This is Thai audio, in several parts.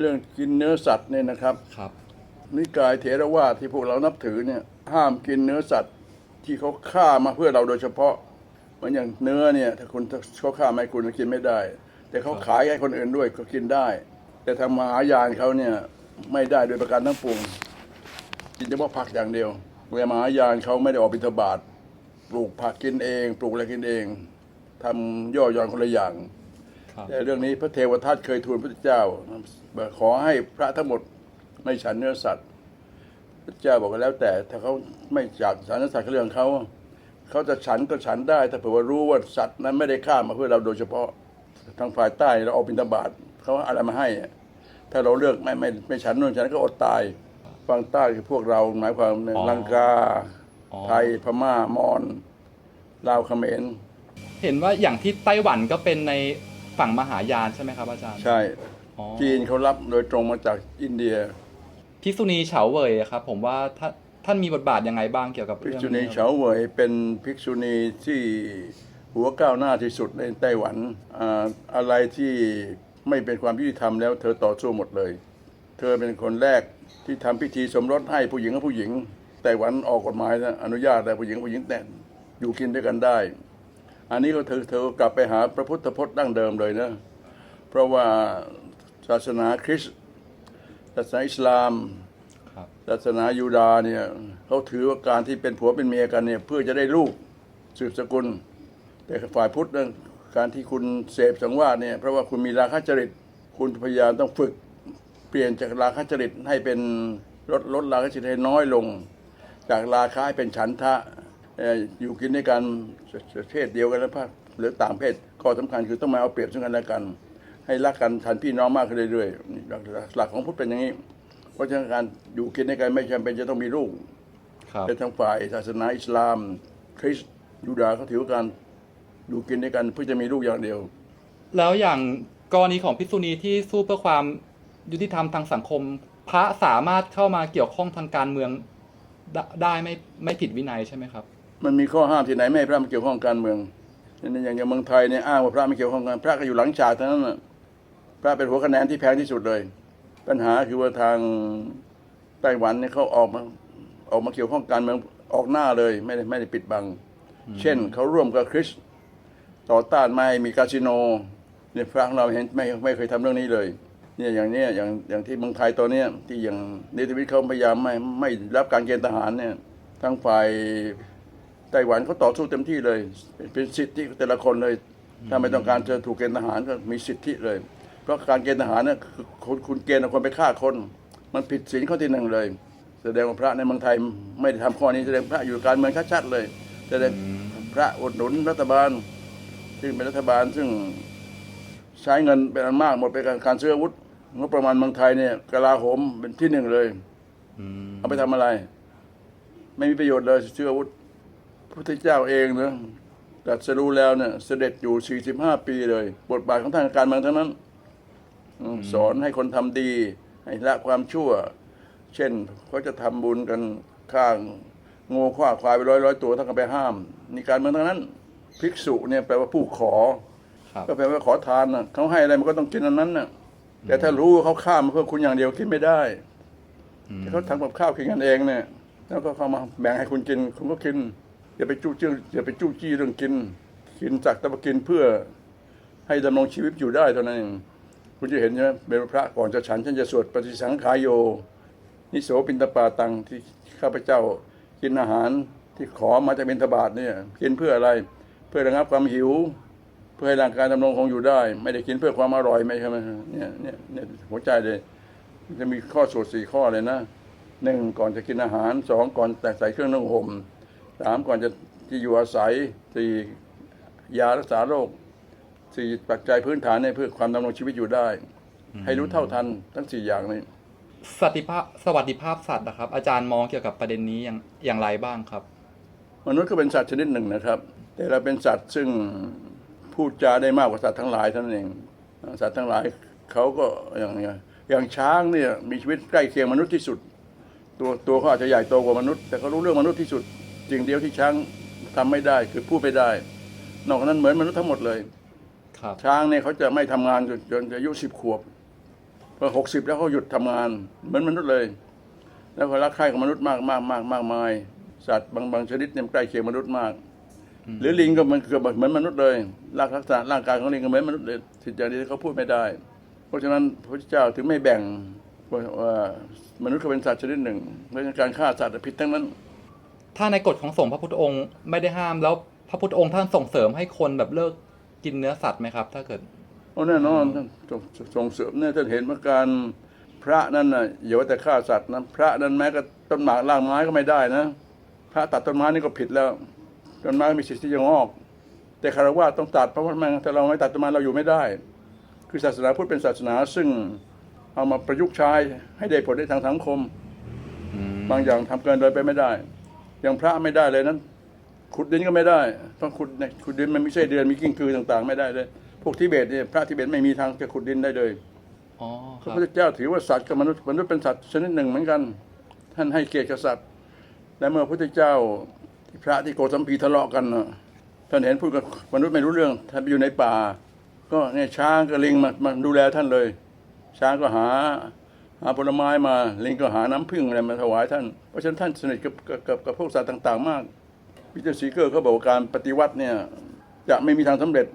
เรื่องกินเนื้อสัตว์เนี่ยนะครับ ครับ นิกายเถรวาทที่พวกเรานับถือเนี่ย ห้ามกินเนื้อสัตว์ที่เขาฆ่ามาเพื่อเราโดยเฉพาะเหมือนอย่างเนื้อเนี่ย ถ้าคุณเขาฆ่าไม่คุณกินไม่ได้ แต่เขาขายให้คนอื่นด้วยก็กินได้ แต่ทางมหายานเขาเนี่ยไม่ได้โดยประการทั้งปวงกินเฉพาะผักอย่างเดียวเวลามหายานเขาไม่ได้ออกบิณฑบาตปลูกผักกินเอง ปลูกอะไรกินเองทำย่อหย่อนคนละอย่างครับ แต่เรื่องนี้พระเทวทัตเคยทูลพระเจ้าบอกขอให้พระทั้งหมดไม่ฉันเนื้อสัตว์ พระเจ้าบอกว่าแล้วแต่ถ้าเขาไม่จัดฉันเนื้อสัตว์ก็เรื่องเขาเขาจะฉันก็ฉันได้ ถ้าเผื่อว่ารู้ว่าสัตว์นั้นไม่ได้ฆ่ามาเพื่อเราโดยเฉพาะทางฝ่ายใต้เราเอาบิณฑบาตเขาเอาอะไรมาให้อะถ้าเราเลือกไม่ไม่ไม่ฉันนู่นฉันก็อดตายฝั่งใต้คือพวกเราหมายความเนี่ยอ๋อลังกาอ๋อไทยพม่ามอญลาวเขมรเห็นว่าอย่างที่ไต้หวันก็เป็นใน ฝั่งมหายานใช่ไหมครับอาจารย์ใช่อ๋อจีนเขารับโดยตรงมาจากอินเดีย ภิกษุณีเฉาเว่ยอะครับ ผมว่าท่านท่านมีบทบาทยังไงบ้างเกี่ยวกับภิกเรื่องษุณีนี้เฉาเหวยเป็นภิกษุณีที่หัวก้าวหน้าที่สุดในไต้หวันอ่าอะไรที่ไม่เป็นความยุติธรรมแล้วเธอต่อสู้หมดเลย เธอเป็นคนแรกที่ทำพิธีสมรสให้ผู้หญิงกับผู้หญิงไต้หวันออกกฎหมายนะอนุญาตแต่ผู้หญิงกับผู้หญิงแต่งอยู่กินด้วยกันได้ อันนี้ก็เธอเธอกลับไปหาพระพุทธพจน์ดั้งเดิมเลยนะ เพราะว่าศาสนาคริสต์ศาสนาอิสลามครับศาสนายูดาห์เนี่ยเขาถือว่าการที่เป็นผัวเป็นเมียกันเนี่ยเพื่อจะได้ลูกสืบสกุล แต่ฝ่ายพุทธเนี่ยการที่คุณเสพสังวาสเนี่ยเพราะว่าคุณมีราคะจริต คุณพยายามต้องฝึกเปลี่ยนจากราคะจริตให้เป็นลดลดราคะจริตให้น้อยลง จากราคะให้เป็นฉันทะเอยู่กินด้วยกันเพศเดียวกันแล้วพหรือต่างเพศข้อสำคัญคือต้องมาเอาเปรียบซึ่งกันและกัน ให้รักกันฉันพี่น้องมากขึ้นเรื่อยๆหลักหลักของพุทธเป็นอย่างนี้ เพราะฉะนั้นการอยู่กินด้วยกันไม่จำเป็นจะต้องมีลูกแต่ทางฝ่ายศาสนาอิสลาม คริสต์ยูดาห์เขาถือว่าการอยู่กินด้วยกันเพื่อจะมีลูกอย่างเดียว แล้วอย่างกรณีของภิษุณีที่สู้เพื่อความยุติธรรมทางสังคม พระสามารถเข้ามาเกี่ยวข้องทางการเมืองได้ได้ไม่ไม่ผิดวินัยใช่ไหมครับ มันมีข้อห้ามที่ไหนไม่ให้พระมาเกี่ยวข้องกับการเมืองอย่างอย่างอย่างเมืองไทยเนี่ยอ้างว่าพระไม่เกี่ยวข้องกันพระก็อยู่หลังฉากเท่านั้นน่ะพระเป็นหัวคะแนนที่แพงที่สุดเลย ปัญหาคือว่าทางไต้หวันเนี่ยเขาออกมาออกมาเกี่ยวข้องการเมืองออกหน้าเลยไม่ได้ไม่ได้ปิดบัง เช่นเขาร่วมกับคริสต์ต่อต้านไม่ให้มีคาสิโนเนี่ยพระของเราเห็นไม่ไม่เคยทำเรื่องนี้เลยเนี่ยอย่างเนี้ยอย่างอย่างที่เมืองไทยตอนเนี้ยที่อย่างเนติวิทย์เขาพยายามไม่ไม่รับการเกณฑ์ทหารเนี่ยทั้งฝ่ายไต้หวันเขาต่อสู้เต็มที่เลย เป็นสิทธิแต่ละคนเลย ถ้าไม่ต้องการจะถูกเกณฑ์ทหารก็มีสิทธิเลย เพราะการเกณฑ์ทหารเนี่ยคือคุณคุณเกณฑ์เอาคนไปฆ่าคน มันผิดศีลข้อที่หนึ่งเลย แสดงว่าพระในเมืองไทยไม่ได้ทำข้อนี้แสดงพระอยู่การเมืองชัดๆเลยแสดงพระอุดหนุนรัฐบาล ซึ่งเป็นรัฐบาลซึ่งใช้เงินเป็นอันมากหมดไปกับการซื้ออาวุธงบประมาณเมืองไทยเนี่ยกลาโหมเป็นที่หนึ่งเลยเอาไปทำอะไร ไม่มีประโยชน์เลยซื้ออาวุธ พระพุทธเจ้าเองนะตรัสรู้แล้วเนี่ยเสด็จอยู่ 45 ปีเลย บทบาทของทางการเมืองทั้งนั้นอืมสอนให้คนทำดี ให้ละความชั่ว เช่นเขาจะทำบุญกันข้างงูขว้าควายไปร้อยร้อยตัวท่านก็ไปห้ามนี่การเมืองทั้งนั้น ภิกษุเนี่ยแปลว่าผู้ขอครับก็แปลว่าขอทานนะเขาให้อะไรมันก็ต้องกินอันนั้นนะแต่ถ้ารู้ว่าเขาข้ามมาเพื่อคุณอย่างเดียวกินไม่ได้อืมแต่เขาทำกับข้าวกินกันเองเนี่ย แล้วก็เข้ามาแบ่งให้คุณกินคุณก็กิน อย่าไปจู้จี้อย่าไปจู้จี้เรื่องกิน กินจักต่ว่ากินเพื่อให้ดำรงชีวิตอยู่ได้เท่านั้นคุณจะเห็นใช่ไหมเป็นพระก่อนจะฉันฉันจะสวดปฏิสังขายโย นิโสปินตปาตังที่ข้าพเจ้ากินอาหารที่ขอมาจากบิณฑบาตเนี่ยกินเพื่ออะไร เพื่อระงับความหิว เพื่อให้ร่างกายดำรงคงอยู่ได้ ไม่ได้กินเพื่อความอร่อยไม่ใช่ไหมเนี่ยเนี่ยเนี่ยหัวใจเลย จะมีข้อสวดสี่ข้อเลยนะหนึ่งก่อนจะกินอาหารสองก่อนแต่ใส่เครื่องนุ่งห่ม สามก่อนจะที่อยู่อาศัยสี่ยารักษาโรคสี่ปัจจัยพื้นฐานเนี่ยเพื่อความดำรงชีวิตอยู่ได้ ให้รู้เท่าทันทั้งสี่อย่างนี้สติภาพสวัสดิภาพสัตว์นะครับ อาจารย์มองเกี่ยวกับประเด็นนี้อย่างอย่างไรบ้างครับ มนุษย์ก็เป็นสัตว์ชนิดหนึ่งนะครับ แต่เราเป็นสัตว์ซึ่งพูดจาได้มากกว่าสัตว์ทั้งหลายเท่านั้นเองสัตว์ทั้งหลายเขาก็อย่างอย่างอย่างช้างเนี่ยมีชีวิตใกล้เคียงมนุษย์ที่สุด ตัวตัวเขาอาจจะใหญ่โตกว่ามนุษย์ แต่เขารู้เรื่องมนุษย์ที่สุด สิ่งเดียวที่ช้างทำไม่ได้คือพูดไม่ได้ นอกจากนั้นเหมือนมนุษย์ทั้งหมดเลยครับช้างเนี่ยเขาจะไม่ทำงานจนจนอายุสิบขวบพอหกสิบแล้วเขาหยุดทำงาน เหมือนมนุษย์เลย แล้วก็รักใคร่กับมนุษย์มากมากมากมากมาย สัตว์บางบางชนิดเนี่ยใกล้เคียงมนุษย์มาก หรือลิงก็มันเกือบเหมือนมนุษย์เลยร่างลักษณะร่างกายของลิงก็เหมือนมนุษย์เลยสิ่งอย่างนี้เขาพูดไม่ได้ เพราะฉะนั้นพระพุทธเจ้าถึงไม่แบ่งว่าว่ามนุษย์ก็เป็นสัตว์ชนิดหนึ่งเพราะฉะนั้นการฆ่าสัตว์ผิดทั้งนั้น ถ้าในกฎของสงฆ์พระพุทธองค์ไม่ได้ห้ามแล้วพระพุทธองค์ท่านส่งเสริมให้คนแบบเลิกกินเนื้อสัตว์ไหมครับ ถ้าเกิดโอ้แน่นอนท่านส่งส่งเสริมเนี่ยท่านเห็นว่าการพระนั่นน่ะอย่าว่าแต่ฆ่าสัตว์นะพระนั้นแม้ก็ต้นหมากล่างไม้ก็ไม่ได้นะ พระตัดต้นไม้นี่ก็ผิดแล้วต้นไม้มีสิทธิ์ที่จะงอก แต่คารวะต้องตัดเพราะว่าแม่งถ้าเราไม่ตัดต้นไม้เราอยู่ไม่ได้ คือศาสนาพุทธเป็นศาสนาซึ่งเอามาประยุกต์ใช้ให้ได้ผลในทางสังคม บางอย่างทำเกินเลยไปไม่ได้ อย่างพระไม่ได้เลยนั้น ขุดดินก็ไม่ได้ต้องขุดในขุดดินมันไม่ใช่เดือนมีกิ้งคือต่างๆ ไม่ได้เลย พวกทิเบตเนี่ยพระทิเบตไม่มีทางจะขุดดินได้เลยอ๋อพคระรับพุทธเจ้าถือว่าสัตว์กับมนุษย์มนุษย์เป็นสัตว์ชนิดหนึ่งเหมือนกัน ท่านให้เกียรติกับสัตว์ และเมื่อพระพุทธเจ้าที่พระที่โกสัมพีทะเลาะกันน่ะท่านเห็นพูดกับมนุษย์ไม่รู้เรื่องท่านไปอยู่ในป่า ก็เนี่ยช้างกับลิงมามาดูแลท่านเลย ช้างก็หา หาผลไม้มา ลิงก็หาน้ำผึ้งอะไรมาถวายท่าน เพราะฉะนั้นท่านสนิทกับกับกับกับพวกสัตว์ต่าง ๆ มากพีเตอร์ซีเกอร์เขาบอกว่าการปฏิวัติเนี่ยจะไม่มีทางสำเร็จ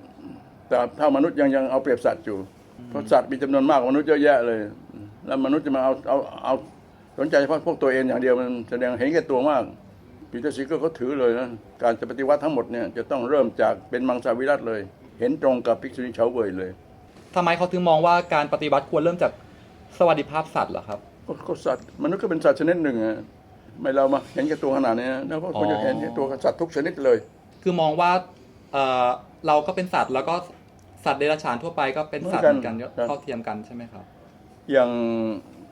แต่ถ้ามนุษย์ยังยังเอาเปรียบสัตว์อยู่ เพราะสัตว์มีจำนวนมากกว่ามนุษย์เยอะแยะเลย แล้วมนุษย์จะมาเอาเอาเอาสนใจเฉพาะพวกตัวเองอย่างเดียวมันแสดงเห็นแก่ตัวมากปีเตอร์ซีเกอร์เขาถือเลยนะการจะปฏิวัติทั้งหมดเนี่ยจะต้องเริ่มจากเป็นมังสวิรัตเลย เห็นตรงกับภิกษุณีเฉาเวยเลยทำไมเขาถึงมองว่าการปฏิบัติควรเริ่มจาก สวัสดิภาพสัตว์เหรอครับก็ก็สัตว์มนุษย์ก็เป็นสัตว์ชนิดหนึ่งอะไม่เรามาเห็นแก่ตัวขนาดนี้นะแล้วก็ควรจะเห็นแก่ตัวกับสัตว์ทุกชนิดเลย คือมองว่าเอ่อเราก็เป็นสัตว์แล้วก็สัตว์เดรัจฉานทั่วไปก็เป็นสัตว์เหมือนกันเหมือนกัน เท่าเทียมกันใช่ไหมครับ อย่าง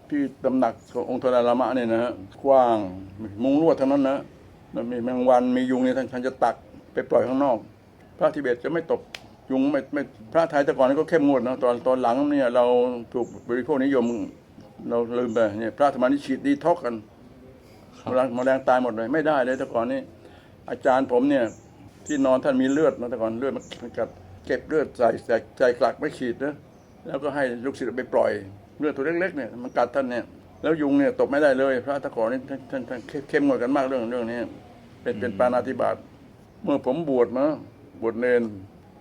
ที่ตำหนักขององค์ทรารามะเนี่ยนะฮะกว้างมุงลวดทั้งนั้นนะมันมีแมงวันมียุงเนี่ยท่านท่านจะตักไปปล่อยข้างนอก พระทิเบตจะไม่ตบ ยุงไม่ไม่พระไทยแต่ก่อนก็เข้มงวดนะตอนตอนหลังเนี่ยเราถูกบริโภคนิยม เราลืมไปเนี่ยพระธรรมานี่ฉีดดีท็อกกันครับแมลงแมลงตายหมดเลยไม่ได้เลยแต่ก่อนนี้อาจารย์ผมเนี่ย ที่นอนท่านมีเลือดนะแต่ก่อนเลือดมันกัดเก็บเลือดใส่ใส่ใส่กลักไม่ฉีดนะแล้วก็ให้ลูกศิษย์ไปปล่อยเลือดตัวเล็กๆเนี่ยมันกัดท่านเนี่ยแล้วยุงเนี่ยตบไม่ได้เลย พระแตะก่อนนี่ท่านท่านท่านเข้มเข้มงวดกันมากเรื่องเรื่องนี้ เป็นเป็นปานาธิบาตเมื่อผมบวชมาบวชเนน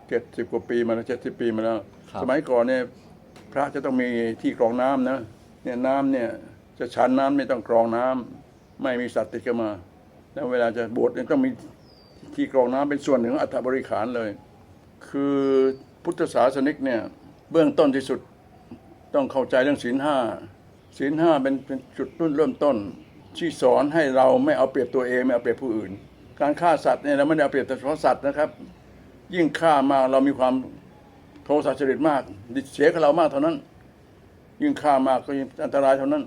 เจ็ดสิบกว่าปีมาแล้วเจ็ดสิบปีมาแล้ว ครับ สมัยก่อนเนี่ยพระจะต้องมีที่กรองน้ำนะ เนี่ยน้ำเนี่ยจะชันน้ำไม่ต้องกรองน้ำไม่มีสัตว์ติดกันมา แล้วเวลาจะบวชเนี่ยต้องมีที่กรองน้ำเป็นส่วนหนึ่งของอัฐบริขารเลย คือพุทธศาสนิกเนี่ยเบื้องต้นที่สุดต้องเข้าใจเรื่องศีลห้าศีลห้าเป็นเป็นจุดรุ่นเริ่มต้น ที่สอนให้เราไม่เอาเปรียบตัวเองไม่เอาเปรียบผู้อื่น การฆ่าสัตว์เนี่ยเราไม่ได้เอาเปรียบแต่เฉพาะสัตว์นะครับ ยิ่งฆ่ามากเรามีความโทสะจริตมากดิเสียกับเรามากเท่านั้น ยิ่งฆ่ามากก็ยิ่งอันตรายเท่านั้น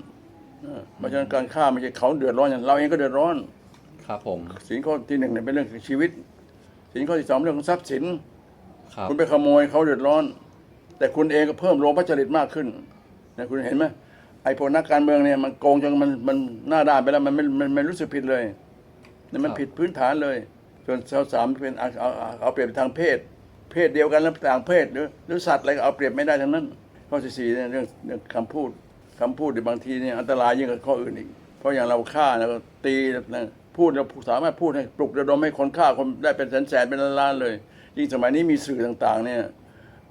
เออเพราะฉะนั้นการฆ่าไม่ใช่เขาเดือดร้อนอย่างเราเองก็เดือดร้อน ครับผมสินข้อที่หนึ่งเนี่ยเป็นเรื่องของชีวิต สินข้อที่สองเรื่องของทรัพย์สินครับคุณไปขโมยเขาเดือดร้อน แต่คุณเองก็เพิ่มโลภจริตมากขึ้นนะคุณเห็นไหมไอ้พวกนักการเมืองเนี่ยมันโกงจนมันมันหน้าด้านไปแล้วมันไม่มันไม่รู้สึกผิดเลยนี่มันผิดพื้นฐานเลย ส่วนสาวสามเป็นเอาเอาเอาเอาเปรียบทางเพศ เพศเดียวกันแล้วต่างเพศหรือหรือสัตว์อะไรก็เอาเปรียบไม่ได้ทั้งนั้น ข้อที่สี่เนี่ยเรื่องเรื่องคำพูดคำพูดในยบางทีเนี่ยอันตรายยิ่งกว่าข้ออื่นอีก เพราะอย่างเราฆ่าแล้วก็ตีนะพูดเราสามารถพูดให้ปลุกระดมให้คนฆ่าคนได้เป็นแสนแสนๆเป็นล้านๆเลย ยิ่งสมัยนี้มีสื่อต่างๆ เนี่ย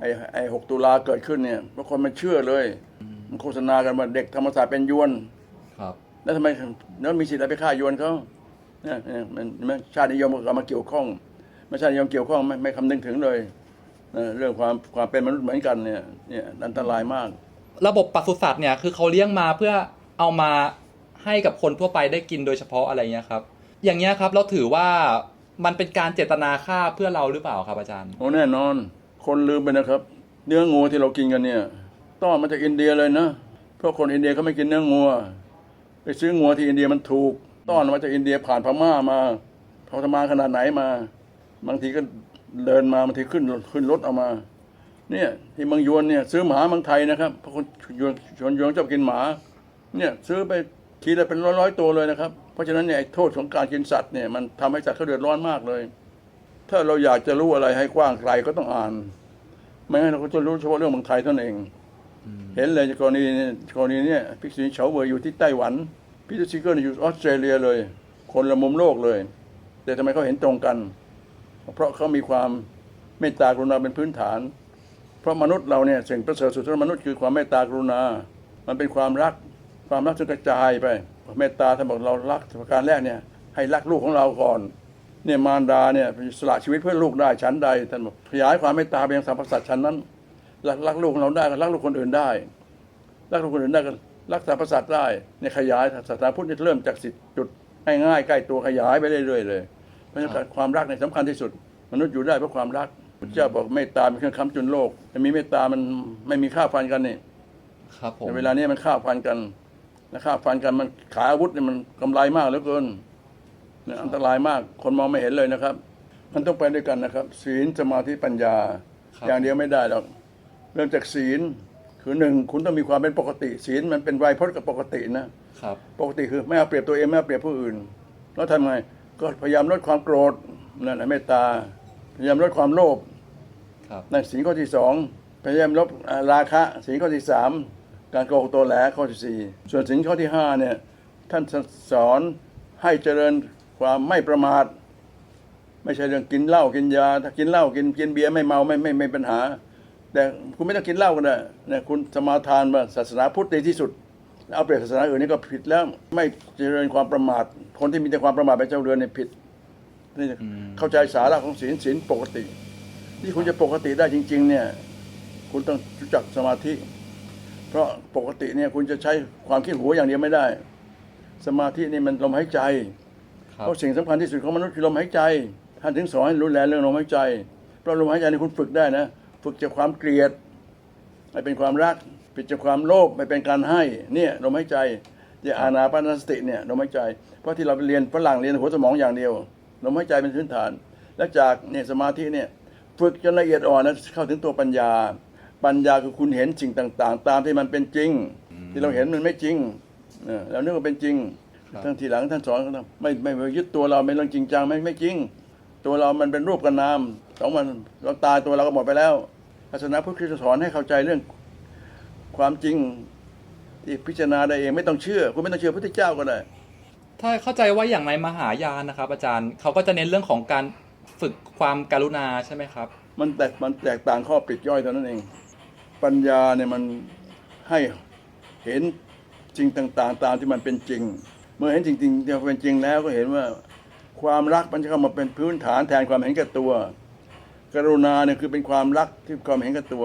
ไอ้ไอ้หกตุลาเกิดขึ้นเนี่ยบางคนมันเชื่อเลย มันโฆษณากันว่าเด็กธรรมศาสตร์เป็นยวน ครับ แล้วทำไมแล้วมีสิทธิ์อะไรไปฆ่ายวนเขาเนี่ยเนี่ยมันมันชาตินิยมก็มาเกี่ยวข้องไม่ชาตินิยมเกี่ยวข้องไม่ไม่คำนึงถึงเลยเออเรื่องความความเป็นมนุษย์เหมือนกันเนี่ยเนี่ยอันตรายมาก ระบบปศุสัตว์เนี่ยคือเขาเลี้ยงมาเพื่อเอามาให้กับคนทั่วไปได้กินโดยเฉพาะอะไรเงี้ยครับ อย่างเงี้ยครับเราถือว่ามันเป็นการเจตนาฆ่าเพื่อเราหรือเปล่าครับอาจารย์โอ้แน่นอน คนลืมไปนะครับ เนื้องูที่เรากินกันเนี่ยต้อนมาจากอินเดียเลยนะเพราะคนอินเดียเขาไม่กินเนื้องูไปซื้องูที่อินเดียมันถูก ต้อนมาจากอินเดียผ่านพม่ามาพม่าขนาดไหนมา บางทีก็เดินมาบางทีขึ้นขึ้นรถเอามา เนี่ยที่เมืองยวนเนี่ยซื้อหมาเมืองไทยนะครับเพราะคนยวนชนยวนชอบกินหมา เนี่ยซื้อไปทีละเป็นร้อยร้อยตัวเลยนะครับ เพราะฉะนั้นเนี่ยโทษของการกินสัตว์เนี่ยมันทำให้สัตว์เขาเดือดร้อนมากเลย ถ้าเราอยากจะรู้อะไรให้กว้างไกลก็ต้องอ่าน ไม่งั้นเราก็จะรู้เฉพาะเรื่องเมืองไทยเท่านั้นเอง เห็นเลยกรณีกรณีเนี่ยพิกษุนีเฉาเวยอยู่ที่ไต้หวัน พิทูชิเกิลอยู่ออสเตรเลียเลย คนละมุมโลกเลย แต่ทำไมเขาเห็นตรงกัน เพราะเขามีความเมตตากรุณาเป็นพื้นฐาน เพราะมนุษย์เราเนี่ยสิ่งประเสริฐสุดของมนุษย์คือความเมตตากรุณา มันเป็นความรักความรักจะกระจายไป เมตตาท่านบอกเรารักประการแรกเนี่ยให้รักลูกของเราก่อนเนี่ยมารดาเนี่ยสละชีวิตเพื่อลูกได้ชั้นใดท่านบอกขยายความเมตตาไปยังสรรพสัตว์ชั้นนั้นรักรักลูกของเราได้รักลูกคนอื่นได้รักลูกคนอื่นได้ก็ รักสรรพสัตว์ได้เนี่ยขยายศาสนาพุทธเนี่ยเริ่มจากสิทธิ์จุดง่ายๆใกล้ตัวขยายไปเรื่อยๆเลยเพราะฉะนั้นความรักเนี่ยสำคัญที่สุด มนุษย์อยู่ได้เพราะความรักพระเจ้าบอกเมตตาเป็นเครื่องค้ำจุนโลกแต่มีเมตตามันไม่มีค่าฟันกันนี่ครับผมในเวลานี้มันฆ่าฟันกันนะฆ่าฟันกันมันขายอาวุธเนี่ยมันกำไรมากเหลือเกินเนี่ยอันตรายมากคนมองไม่เห็นเลยนะครับ มันต้องไปด้วยกันนะครับ ศีลสมาธิปัญญาครับอย่างเดียวไม่ได้หรอกเริ่มจากศีล คือหนึ่งคุณต้องมีความเป็นปกติศีลมันเป็นไวยพจน์กับปกตินะครับ ปกติคือไม่เอาเปรียบตัวเองไม่เอาเปรียบผู้อื่น แล้วทำไงก็พยายามลดความโกรธนั่นแหละเมตตาพยายามลดความโลภครับนั่นศีลข้อที่สองพยายามลบอ่าราคะศีลข้อที่สามการโกหกตัวแหลข้อที่สี่ส่วนศีลข้อที่ห้าเนี่ยท่านสอนให้เจริญความไม่ประมาท ไม่ใช่เรื่องกินเหล้ากินยา ถ้ากินเหล้ากินกินเบียร์ไม่เมาไม่ไม่ไม่ปัญหา แต่คุณไม่ต้องกินเหล้าก็ได้เนี่ยคุณสมาทานว่าศาสนาพุทธดีที่สุด เอาเปรียบศาสนาอื่นนี่ก็ผิดแล้ว ไม่เจริญความประมาท คนที่มีแต่ความประมาทเป็นเจ้าเรือนเนี่ยผิดนี่อืมเข้าใจสาระของศีลศีลปกติ ที่คุณจะปกติได้จริง ๆ เนี่ย คุณต้องรู้จักสมาธิ เพราะปกติเนี่ยคุณจะใช้ความคิดหัวอย่างเดียวไม่ได้ สมาธินี่มันลมหายใจครับเพราะสิ่งสำคัญที่สุดของมนุษย์คือลมหายใจท่านถึงสอนให้รู้แลเรื่องลมหายใจเพราะลมหายใจนี่คุณฝึกได้นะ ฝึกจากความเกลียดให้เป็นความรักฝึกจากความโลภไม่เป็นการให้เนี่ยลมหายใจอย่าอานาปานสติเนี่ยลมหายใจ เพราะที่เราไปเรียนฝรั่งเรียนหัวสมองอย่างเดียวลมหายใจเป็นพื้นฐาน แล้วจากเนี่ยสมาธิเนี่ยฝึกจนละเอียดอ่อนนะเข้าถึงตัวปัญญา ปัญญาคือคุณเห็นสิ่งต่าง ๆ ตามที่มันเป็นจริง ที่เราเห็นมันไม่จริงเออเรานึกว่าเป็นจริงครับทั้งทีหลังท่านสอนก็ต้องไม่ไม่ไม่ยึดตัวเราเป็นเรื่องจริงจังไม่ไม่จริง ตัวเรามันเป็นรูปกับนาม สองมันเราตายตัวเราก็หมดไปแล้วศาสนาพุทธคือสอนให้เข้าใจเรื่องความจริงที่พิจารณาได้เองไม่ต้องเชื่อ คุณไม่ต้องเชื่อพระพุทธเจ้าก็ได้ ถ้าเข้าใจว่าอย่างในมหายานนะครับ อาจารย์เขาก็จะเน้นเรื่องของการฝึกความการุณาใช่ไหมครับ มันแตกมันแตกต่างข้อปลีกย่อยเท่านั้นเอง ปัญญาเนี่ยมันให้เห็นจริงต่างๆ ตามที่มันเป็นจริง เมื่อเห็นจริงๆที่มันเป็นจริงแล้วก็เห็นว่าความรักมันจะเข้ามาเป็นพื้นฐานแทนความเห็นแก่ตัว กรุณาเนี่ยคือเป็นความรักที่ความเห็นแก่ตัว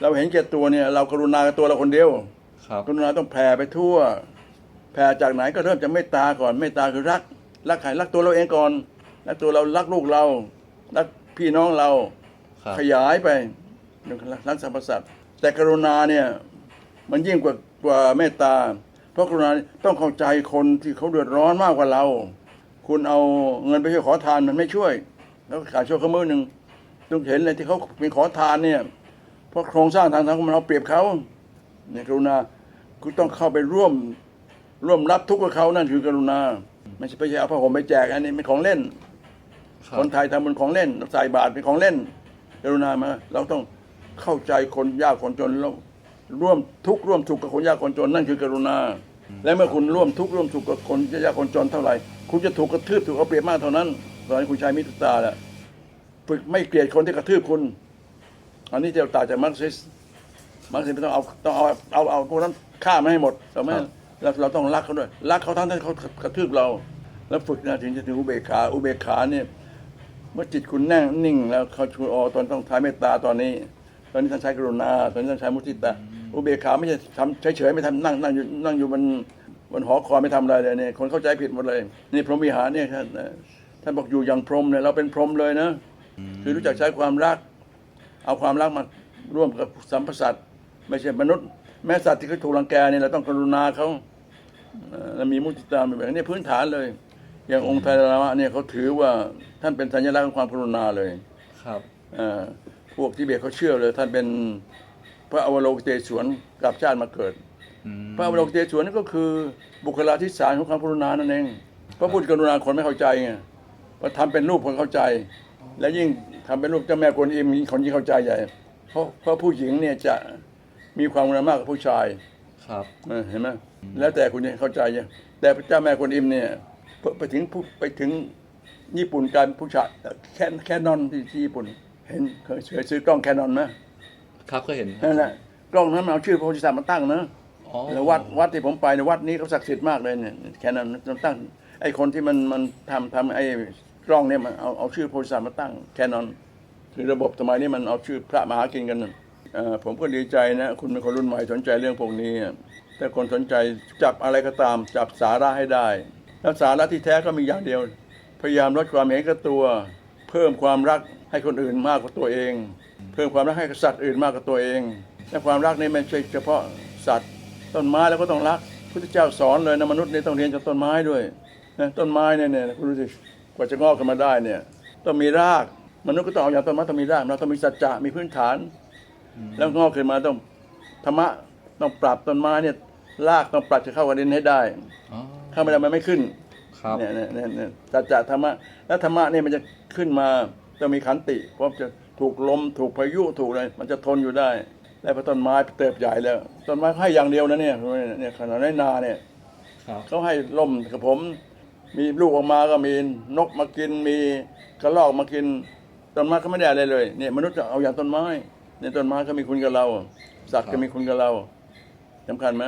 เราเห็นแก่ตัวเนี่ย เรากรุณากับตัวเราคนเดียว ครับ กรุณาต้องแผ่ไปทั่ว แผ่จากไหนก็เริ่มจากเมตตาก่อนเมตตาคือรัก รักใครรักตัวเราเองก่อนรักตัวเรารักลูกเรา รักพี่น้องเรา ครับ ขยายไปรักสรรพสัตว์แต่กรุณาเนี่ย มันยิ่งกว่ากว่าเมตตา เพราะกรุณาต้องเข้าใจคนที่เขาเดือดร้อนมากกว่าเรา คุณเอาเงินไปช่วยขอทานมันไม่ช่วย แล้วขาดช่วยเขามือหนึ่ง ต้องเห็นเลยที่เขาเป็นขอทานเนี่ย เพราะโครงสร้างทางสังคมมันเอาเปรียบเขาเนี่ยกรุณาคุณต้องเข้าไปร่วมร่วมรับทุกข์กับเขานั่นคือกรุณา ไม่ใช่ไปเอาผ้าห่มไปแจกอันนี้เป็นของเล่นครับคนไทยทำเป็นของเล่นใส่บาตรเป็นของเล่น กรุณามาเราต้องเข้าใจคนยากคนจนแล้วร่วมทุกข์ร่วมสุขกับคนยากคนจนนั่นคือกรุณา และเมื่อคุณร่วมทุกข์ร่วมสุขกับคนยากคนจนเท่าไหร่ คุณจะถูกกระทืบถูกเอาเปรียบมากเท่านั้นตอนนี้คุณชายมิตรตาแหละ ฝึกไม่เกลียดคนที่กระทืบคุณ อันนี้จะต่างจากมาร์กซิสต์มาร์กซิสต์ต้องเอาต้องเอาเอาเอาพวกนั้นฆ่ามันให้หมดเราไม่ครับเราเราต้องรักเขาด้วยรักเขาทั้งที่เขากระทืบเรา แล้วฝึกนะถึงจะถึงอุเบกขาอุเบกขาเนี่ยเมื่อจิตคุณแน่งนิ่ง แล้วเขาชูออตอนต้องใช้เมตตาตอนนี้ ตอนนี้ท่านใช้กรุณา ตอนนี้ท่านใช้มุทิตาอุเบกขาไม่ใช่ทำเฉยๆไม่ทำนั่งนั่งอยู่นั่งอยู่บนบนหอคอยไม่ทำอะไรเลยเนี่ยคนเข้าใจผิดหมดเลย นี่พรหมวิหารเนี่ยท่านท่านบอกอยู่อย่างพรหมเนี่ยเราเป็นพรหมเลยนะ คือรู้จักใช้ความรัก เอาความรักมาร่วมกับสัมพสัตว์ไม่ใช่มนุษย์ แม้สัตว์ที่เขาถูกรังแกเนี่ยเราต้องกรุณาเขาเอ่อแล้วมีมุทิตาเป็นแบบนี้พื้นฐานเลย อย่างองค์ไตรลามะเนี่ยเขาถือว่าท่านเป็นสัญลักษณ์ของความกรุณาเลยครับเอ่อพวกทิเบตเขาเชื่อเลย ท่านเป็นพระอวโลกเตศวนกลับชาติมาเกิดอืมพระอวโลกเตศวนนั่นก็คือบุคลาธิสารของความกรุณานั่นเองพระพุทธกรุณาคนไม่เข้าใจไงพอทำเป็นรูปคนเข้าใจ และยิ่งทำเป็นรูปเจ้าแม่กวนอิมคนยิ่งเข้าใจใหญ่ เพราะเพราะผู้หญิงเนี่ยจะมีความรุนแรงมากกว่าผู้ชายครับเออเห็นไหมแล้วแต่คุณจะเข้าใจยังแต่พระเจ้าแม่กวนอิมเนี่ยพไปถึงผู้ไปถึงญี่ปุ่นกลารผู้ชายแค่แค่นอนที่ที่ญี่ปุ่น เห็นเคยเคยซื้อกล้องแคนนอนไหมครับเคยเห็นนั่นแหละกล้องนั้นมันเอาชื่อพระโพธิสัตว์มาตั้งนะอ๋อแล้ววัดวัดที่ผมไปในยวัดนี้เขาศักดิ์สิทธิ์มากเลยเนี่ยแค่นั้นมันตั้งไอ้คนที่มันมันทำทำไอ้ กล้องเนี่ยมันเอาเอาชื่อโพธิสัตว์มาตั้งแค่นั้นคือระบบสมัยนี้มันเอาชื่อพระมหากินกันนะเอ่อผมก็ดีใจนะ คุณเป็นคนรุ่นใหม่สนใจเรื่องพวกนี้อะถ้าคนสนใจจับอะไรก็ตาม จับสาระให้ได้แล้วสาระที่แท้ก็มีอย่างเดียว พยายามลดความเห็นแกับตัว เพิ่มความรักให้คนอื่นมากกว่าตัวเอง เพิ่มความรักให้กับสัตว์อื่นมากกว่าตัวเองและความรักนี้ไม่ใช่เฉพาะสัตว์ ต้นไม้แล้วก็ต้องรักพุทธเจ้าสอนเลยนะมนุษย์นี่ต้องเรียนจากต้นไม้ด้วยนะต้นไม้เนี่ยเนี่ยคุณดูสิ กว่าจะงอกขึ้นมาได้เนี่ยต้องมีรากมนุษย์ก็ต้องเอาอย่างต้นไม้ต้องมีรากเราต้องมีสัจจะมีพื้นฐาน แล้วงอกขึ้นมาต้องธรรมะต้องปรับต้นไม้เนี่ยรากต้องปรับจะเข้ากับดินให้ได้อ๋อถ้าไม่ได้มันไม่ขึ้นครับเนี่ยเนี่ยเนี่ยเนี่ยสัจจะธรรมะแล้วธรรมะเนี่ยมันจะขึ้นมาต้องมีขันติเพราะจะถูกลมถูกพายุถูกอะไรมันจะทนอยู่ได้ แล้วพอต้นไม้เติบใหญ่แล้วต้นไม้ให้อย่างเดียวนะเนี่ยเนี่ยขนาดในนาเนี่ยครับเขาให้ล่มกับผม มีลูกออกมาก็มีนกมากินมีกระรอกมากินต้นไม้เขาไม่ได้อะไรเลยเนี่ยมนุษย์จะเอาอย่างต้นไม้เนี่ยต้นไม้ก็มีคุณกับเรา สัตว์ก็มีคุณกับเราสำคัญไหม